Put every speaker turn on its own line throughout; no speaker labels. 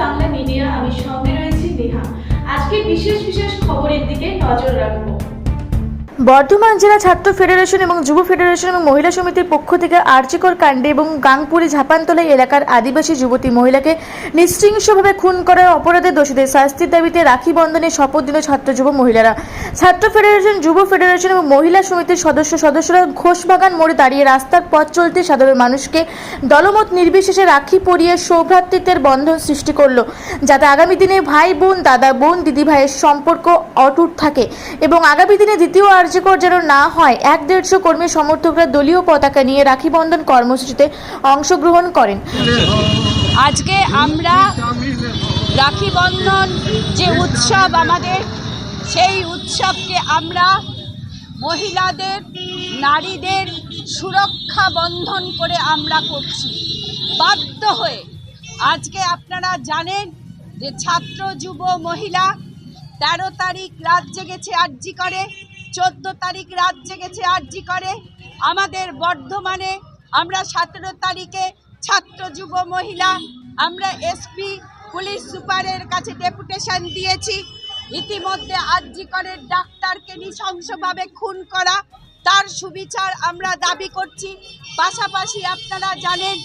Bangla media আমি সঙ্গে রয়েছি নেহা। আজকে বিশেষ বিশেষ খবরের দিকে নজর রাখব।
বর্ধমান জেলা ছাত্র ফেডারেশন এবং যুব ফেডারেশন এবং মহিলা সমিতির পক্ষ থেকে আর্চিকর কাণ্ডে এবং গাংপুরি ঝাপানতলা এলাকার আদিবাসী যুবতী মহিলাকে নৃশংসভাবে খুন করার অপরাধে দোষীদের শাস্তির দাবিতে রাখি বন্ধনে শপথ দিল ছাত্র যুব মহিলারা। ছাত্র ফেডারেশন, যুব ফেডারেশন এবং মহিলা সমিতির সদস্য সদস্যরা ঘোষবাগান মোড়ে দাঁড়িয়ে রাস্তার পথ চলতে সাধারণ মানুষকে দলমত নির্বিশেষে রাখি পরিয়ে সৌভ্রাতৃত্বের বন্ধন সৃষ্টি করল, যাতে আগামী দিনে ভাই বোন, দাদা বোন দিদি ভাইয়ের সম্পর্ক অটুট থাকে এবং আগামী দিনে দ্বিতীয় কার্যকর যেন না হয়, এক দেড়শো কর্মী সমর্থকরা দলীয় পতাকা নিয়ে রাখি বন্ধন কর্মসূচিতে অংশগ্রহণ করেন।
আজকে আমরা রাখি বন্ধন যে উৎসব আমাদের, সেই উৎসবকে আমরা মহিলাদের, নারীদের সুরক্ষা বন্ধন করে আমরা করছি। বাধ্য হয়ে আজকে আপনারা জানেন যে ছাত্র, যুব, মহিলা তেরো তারিখ রাত জেগেছে আর্জি করে। চোদ্দ তারিখ রাত জেগেছে আর্জি করে। আমাদের বর্ধমানে আমরা সতেরো তারিখে ছাত্র যুব মহিলা, আমরা এসপি, পুলিশ সুপারের কাছে ডেপুটেশন দিয়েছি। ইতিমধ্যে আর্জি করে ডাক্তারকে নৃশংসভাবে খুন করা, তার সুবিচার আমরা দাবি করছি। পাশাপাশি আপনারা জানেন,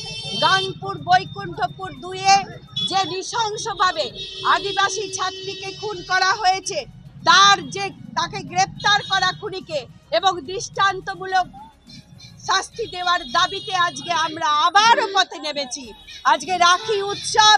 গানপুর, বৈকুণ্ঠপুর দুয়ে যে নৃশংসভাবে আদিবাসী ছাত্রীকে খুন করা হয়েছে তার যে, তাকে গ্রেপ্তার করা খুনিকে এবং দৃষ্টান্তমূলক শাস্তি দেওয়ার দাবিতে আজকে আমরা আবারও পথে নেমেছি। আজকে রাখি উৎসব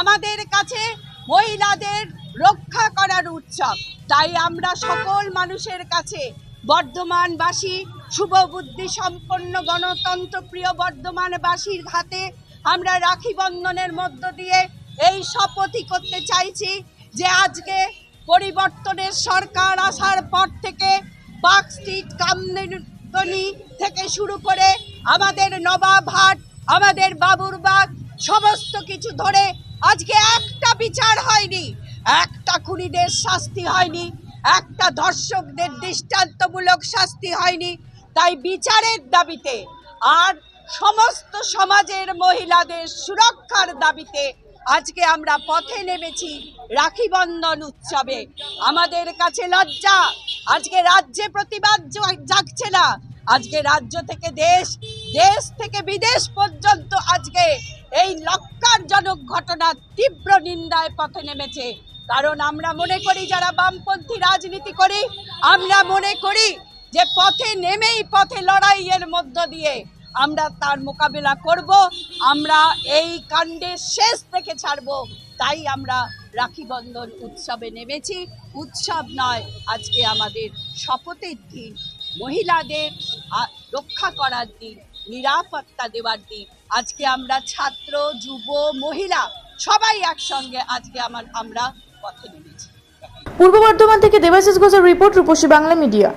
আমাদের কাছে মহিলাদের রক্ষা করার উৎসব। তাই আমরা সকল মানুষের কাছে বর্ধমানবাসী, শুভ বুদ্ধি সম্পন্ন গণতন্ত্র প্রিয় বর্ধমানবাসীর হাতে আমরা রাখি বন্ধনের মধ্য দিয়ে এই শপথই করতে চাইছি যে আজকে পরিবর্তনের সরকার আসার পর থেকে পার্ক স্ট্রিট কামনি থেকে শুরু করে আমাদের নবাবহাট, আমাদের বাবুরবাগ, সমস্ত কিছু ধরে আজকে একটা বিচার হয়নি, একটা খুনিদের শাস্তি হয়নি, একটা ধর্ষকদের দৃষ্টান্তমূলক শাস্তি হয়নি। তাই বিচারের দাবিতে আর সমস্ত সমাজের মহিলাদের সুরক্ষার দাবিতে আজকে আমরা পথে নেমেছি রাখি বন্ধন উৎসবে। আমাদের কাছে লজ্জা। আজকে রাজ্যে প্রতিবাদ জাগছে না। আজকে রাজ্য থেকে দেশ দেশ থেকে বিদেশ পর্যন্ত আজকে এই লক্কারজনক ঘটনার তীব্র নিন্দায় পথে নেমেছে। কারণ আমরা মনে করি, যারা বামপন্থী রাজনীতি করি, আমরা মনে করি যে পথে নেমেই পথে লড়াইয়ের মধ্য দিয়ে আমরা তার মোকাবেলা করব, আমরা এই কাণ্ডের শেষ থেকে ছাড়ব। তাই আমরা রাখি বন্ধন উৎসবে নেমেছি। উৎসব নয়, আজকে আমাদের শপথের দিন। মহিলাদের রক্ষা করার দিন, নিরাপত্তা দেওয়ার দিন। আজকে আমরা ছাত্র, যুব, মহিলা সবাই একসঙ্গে আজকে আমার, আমরা পথে নেমেছি।
পূর্ব বর্ধমান থেকে দেবাশিস ঘোষের রিপোর্ট রূপসী বাংলা মিডিয়া।